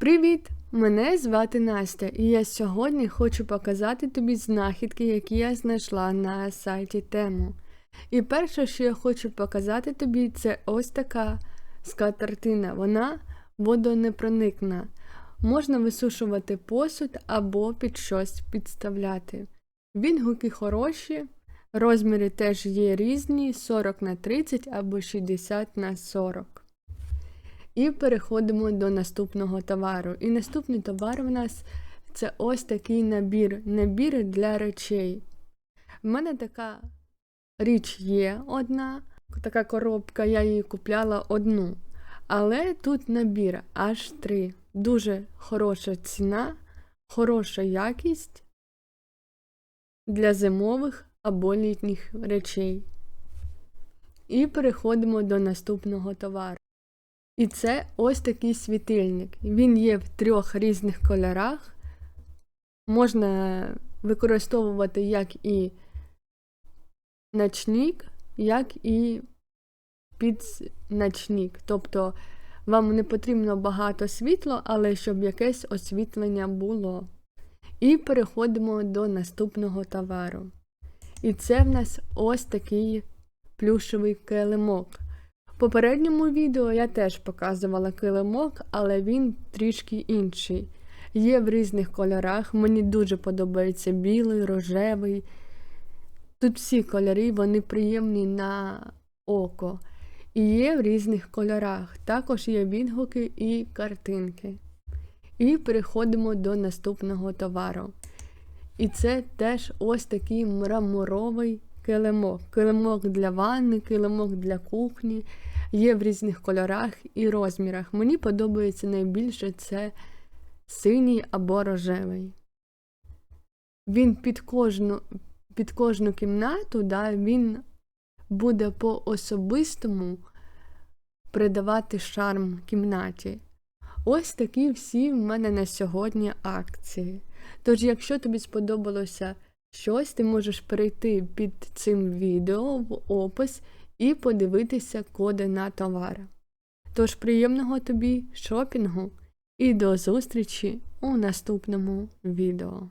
Привіт! Мене звати Настя, і я сьогодні хочу показати тобі знахідки, які я знайшла на сайті Тему. І перше, що я хочу показати тобі, це ось така скатертина. Вона водонепроникна. Можна висушувати посуд або під щось підставляти. Відгуки хороші, розміри теж є різні: 40 на 30 або 60 на 40. І переходимо до наступного товару. І наступний товар у нас це ось такий набір. Набір для речей. В мене така річ є одна, така коробка, я її купляла одну. Але тут набір аж три. Дуже хороша ціна, хороша якість для зимових або літніх речей. І переходимо до наступного товару. І це ось такий світильник. Він є в трьох різних кольорах. Можна використовувати як і ночник, як і підночник. Тобто вам не потрібно багато світла, але щоб якесь освітлення було. І переходимо до наступного товару. І це в нас ось такий плюшевий килимок. Попередньому відео я теж показувала килимок, але він трішки інший. Є в різних кольорах. Мені дуже подобається білий, рожевий. Тут всі кольори, вони приємні на око. І є в різних кольорах. Також є відгуки і картинки. І переходимо до наступного товару. І це теж ось такий мраморовий килимок. Килимок для ванни, килимок для кухні. Є в різних кольорах і розмірах. Мені подобається найбільше це синій або рожевий. Він під кожну під кожну кімнату, да, він буде по-особистому придавати шарм кімнаті. Ось такі всі в мене на сьогодні акції. Тож, якщо тобі сподобалося щось, ти можеш перейти під цим відео в опис і подивитися коди на товар. Тож приємного тобі шопінгу і до зустрічі у наступному відео.